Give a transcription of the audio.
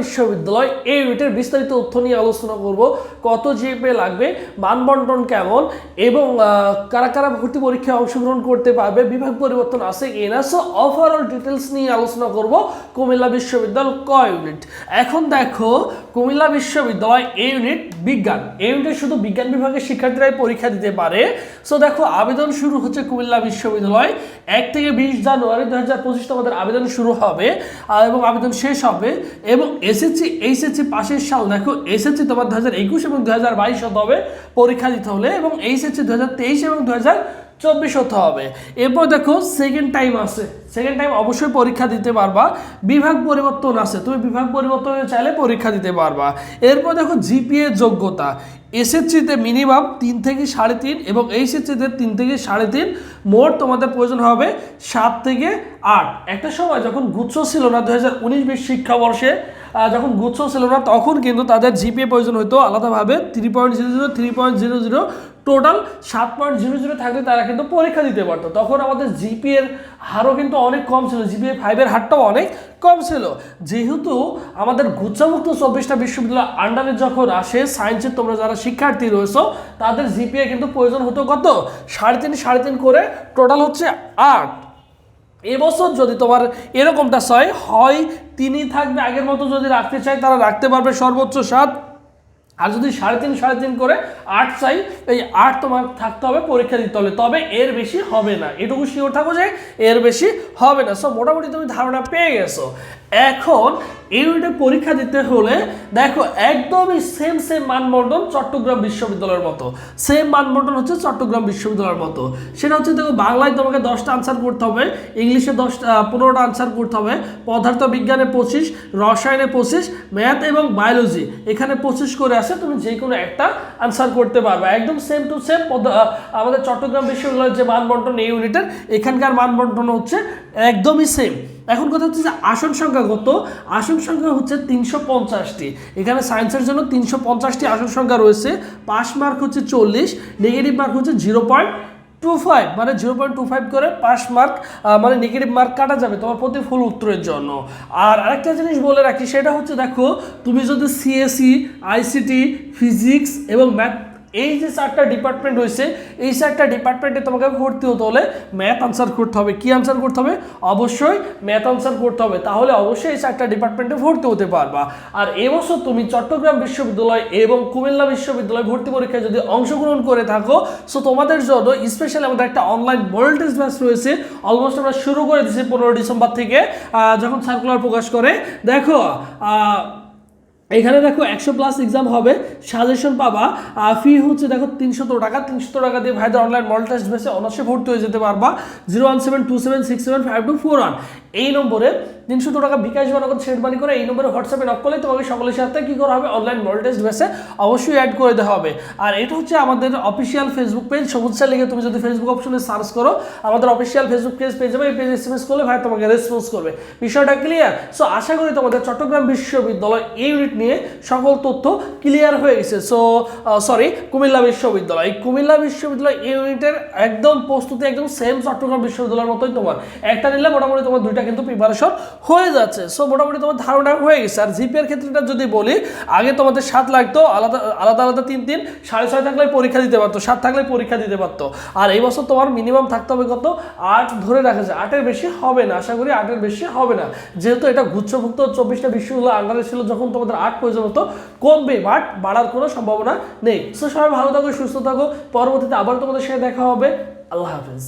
বিশ্ববিদ্যালয় এই ইউনিটের বিস্তারিত তথ্য নিয়ে আলোচনা করব। কত জিপে লাগবে, মানবন্টন কেমন, এবং কারা কারা ভর্তি পরীক্ষায় অংশগ্রহণ করতে পারবে, বিভাগ পরিবর্তন আছে কিনা সো ওভারঅল ডিটেলস নিয়ে আলোচনা করব কুমিল্লা বিশ্ববিদ্যালয় ক ইউনিট এখন দেখো কুমিল্লা বিশ্ববিদ্যালয় এ ইউনিট বিজ্ঞান। এই ইউনিটে শুধু বিজ্ঞান বিভাগের শিক্ষার্থীরাই পরীক্ষা দিতে পারে। সো দেখো, আবেদন শুরু হচ্ছে কুমিল্লা বিশ্ববিদ্যালয়। এক থেকে বিশ জানুয়ারি দু হাজার পঁচিশ তোমাদের আবেদন শুরু হবে এবং আবেদন শেষ হবে, এবং এসএসসি এইচএসসি পাশের সাল, দেখো এসএসসি তোমার দু হাজার একুশ এবং দু হাজার বাইশ হতে হবে পরীক্ষা দিতে হলে, এবং এইচএসসি দু হাজার তেইশ এবং দু হাজার চব্বিশ হতে হবে। এরপর দেখো সেকেন্ড টাইম আছে। সেকেন্ড টাইম অবশ্যই পরীক্ষা দিতে পারবা। বিভাগ পরিবর্তন আছে। তুমি বিভাগ পরিবর্তনে চাইলে পরীক্ষা দিতে পারবা। এরপর দেখো জিপিএ যোগ্যতা। এসএসসিতে মিনিমাম তিন থেকে সাড়ে তিন এবং এইচএসসিতে তিন থেকে সাড়ে তিন। মোট তোমাদের প্রয়োজন হবে সাত থেকে আট। একটা সময় যখন গুচ্ছ ছিল না দু হাজার উনিশ বিশ শিক্ষাবর্ষে যখন গুচ্ছ ছিল না, তখন কিন্তু তাদের জিপিএ প্রয়োজন হতো আলাদাভাবে three point zero zero three point zero zero total সাত পয়েন্ট জিরো জিরো থাকলে তারা কিন্তু পরীক্ষা দিতে পারতো। তখন আমাদের জিপিএ এর হারও কিন্তু অনেক কম ছিল। জিপিএ ফাইভের হারটাও অনেক কম ছিল। যেহেতু আমাদের গুচ্ছামুক্ত চব্বিশটা বিশ্ববিদ্যালয় আন্ডারে যখন আসে সায়েন্সের তোমরা যারা শিক্ষার্থী রয়েছো, তাদের জিপিএ কিন্তু প্রয়োজন হতো কত? সাড়ে তিন সাড়ে তিন করে। টোটাল হচ্ছে আট। এবছর যদি তোমার এরকমটা হয় হয় তিনি থাকবে আগের মতো যদি রাখতে চায়, তারা রাখতে পারবে সর্বোচ্চ সাত। আর যদি সাড়ে তিন সাড়ে তিন করে আট চাই, এই আট তোমার থাকতে হবে, পরীক্ষা দিতে হবে। তবে এর বেশি হবে না। এটুকু শিওর থাকো যে এর বেশি হবে না। সো মোটামুটি তুমি ধারণা পেয়ে গেছো। এখন ইউনিটে পরীক্ষা দিতে হলে দেখো একদমই সেম সেম মানবন্টন চট্টগ্রাম বিশ্ববিদ্যালয়ের মতো। সেম মানবন্টন হচ্ছে চট্টগ্রাম বিশ্ববিদ্যালয়ের মতো। সেটা হচ্ছে দেখো, বাংলায় তোমাকে দশটা আনসার করতে হবে, ইংলিশে দশটা পনেরোটা আনসার করতে হবে পদার্থ বিজ্ঞানে পঁচিশ, রসায়নে পঁচিশ ম্যাথ এবং বায়োলজি এখানে পঁচিশ করে আসে তুমি যে কোনো একটা আনসার করতে পারবে। একদম সেম টু সেম আমাদের চট্টগ্রাম বিশ্ববিদ্যালয়ের যে মানবন্টন এই ইউনিটের এখানকার মানবন্টন হচ্ছে একদমই সেম এখন কথা হচ্ছে যে আসন সংখ্যা কত? আসন সংখ্যা হচ্ছে তিনশো পঞ্চাশটি। এখানে সায়েন্সের জন্য তিনশো পঞ্চাশটি আসন সংখ্যা রয়েছে। পাস মার্ক হচ্ছে চল্লিশ নেগেটিভ মার্ক হচ্ছে জিরো পয়েন্ট টু ফাইভ মানে জিরো পয়েন্ট টু ফাইভ করে পাস মার্ক মানে নেগেটিভ মার্ক কাটা যাবে তোমার প্রতি ফুল উত্তরের জন্য। আর আরেকটা জিনিস বলে রাখি, সেটা হচ্ছে দেখো, তুমি যদি সিএসসি আইসিটি ফিজিক্স এবং ম্যাথ এই যে চারটা ডিপার্টমেন্ট রয়েছে, এই চারটা ডিপার্টমেন্টে তোমাকে ভর্তি হতে হলে ম্যাথ আনসার করতে হবে। কি আনসার করতে হবে? অবশ্যই ম্যাথ আনসার করতে হবে। তাহলে অবশ্যই এই চারটা ডিপার্টমেন্টে ভর্তি হতে পারবা। আর এবছর তুমি চট্টগ্রাম বিশ্ববিদ্যালয় এবং কুমিল্লা বিশ্ববিদ্যালয় ভর্তি পরীক্ষায় যদি অংশগ্রহণ করে থাকো সো তোমাদের জন্য স্পেশালি আমাদের একটা অনলাইন মডেল টেস্ট ব্যাচ রয়েছে। অলমোস্ট আমরা শুরু করে দিয়েছি পনেরো ডিসেম্বর থেকে যখন সার্কুলার প্রকাশ করে। দেখো এখানে দেখো একশো প্লাস এক্সাম হবে। সাজেশন পাবা। ফি হচ্ছে দেখো তিনশত টাকা। তিনশত টাকা দিয়ে ভাইদের অনলাইন মডেল টেস্ট বেসে অনার্সে ভর্তি হয়ে যেতে পারবা। Zero one seven two seven six seven five two four one এই নম্বরে তিনশত টাকা বিকাশ বা নগদ করে এই নম্বরে হোয়াটসঅ্যাপে নক করলে তোমাকে সকলের সাথে কী করা হবে? অনলাইন মডেল টেস্ট বেসে অবশ্যই অ্যাড করে দেওয়া হবে। আর এটা হচ্ছে আমাদের অফিসিয়াল ফেসবুক পেজ সবুজ লিখে তুমি যদি ফেসবুক অপশনে সার্চ করো, আমাদের অফিসিয়াল ফেসবুক পেজ পেয়ে যাবে। এই পেজ এস এম এস করলে ভাই তোমাকে রেসপন্স করবে। বিষয়টা ক্লিয়ার সো আশা করি তোমাদের চট্টগ্রাম বিশ্ববিদ্যালয় এই ইউনিট নিয়ে সকল তথ্য ক্লিয়ার হয়ে গেছে। সো সরি কুমিল্লা বিশ্ববিদ্যালয়। এই কুমিল্লা বিশ্ববিদ্যালয় ইউনিটের একদম প্রস্তুতি একদম সেম চট্টগ্রাম বিশ্ববিদ্যালয়ের মতোই তোমার। একটা নিলে মোটামুটি তোমার দুইটা কিন্তু প্রিপারেশন হয়ে যাচ্ছে। সো মোটামুটি তোমার ধারণা হয়ে গেছে। আর জিপিএর ক্ষেত্রেটা যদি বলি, আগে তোমাদের সাত লাগতো, আলাদা আলাদা আলাদা তিন তিন, সাড়ে ছয় থাকলে পরীক্ষা দিতে পারতো, সাত থাকলে পরীক্ষা দিতে পারতো। আর এই বছর তোমার মিনিমাম থাকতে হবে কত? আট ধরে রাখা যায়। আটের বেশি হবে না, আশা করি আটের বেশি হবে না। যেহেতু এটা গুচ্ছভুক্ত চব্বিশটা বিশ্ববিদ্যালয় আন্ডারে ছিল, যখন তোমাদের আট পর্যন্ত কমবে বাট বাড়ার কোনো সম্ভাবনা নেই। সো সবাই ভালো থাকো, সুস্থ থাকো। পরবর্তীতে আবার তোমাদের সাথে দেখা হবে। আল্লাহ হাফেজ।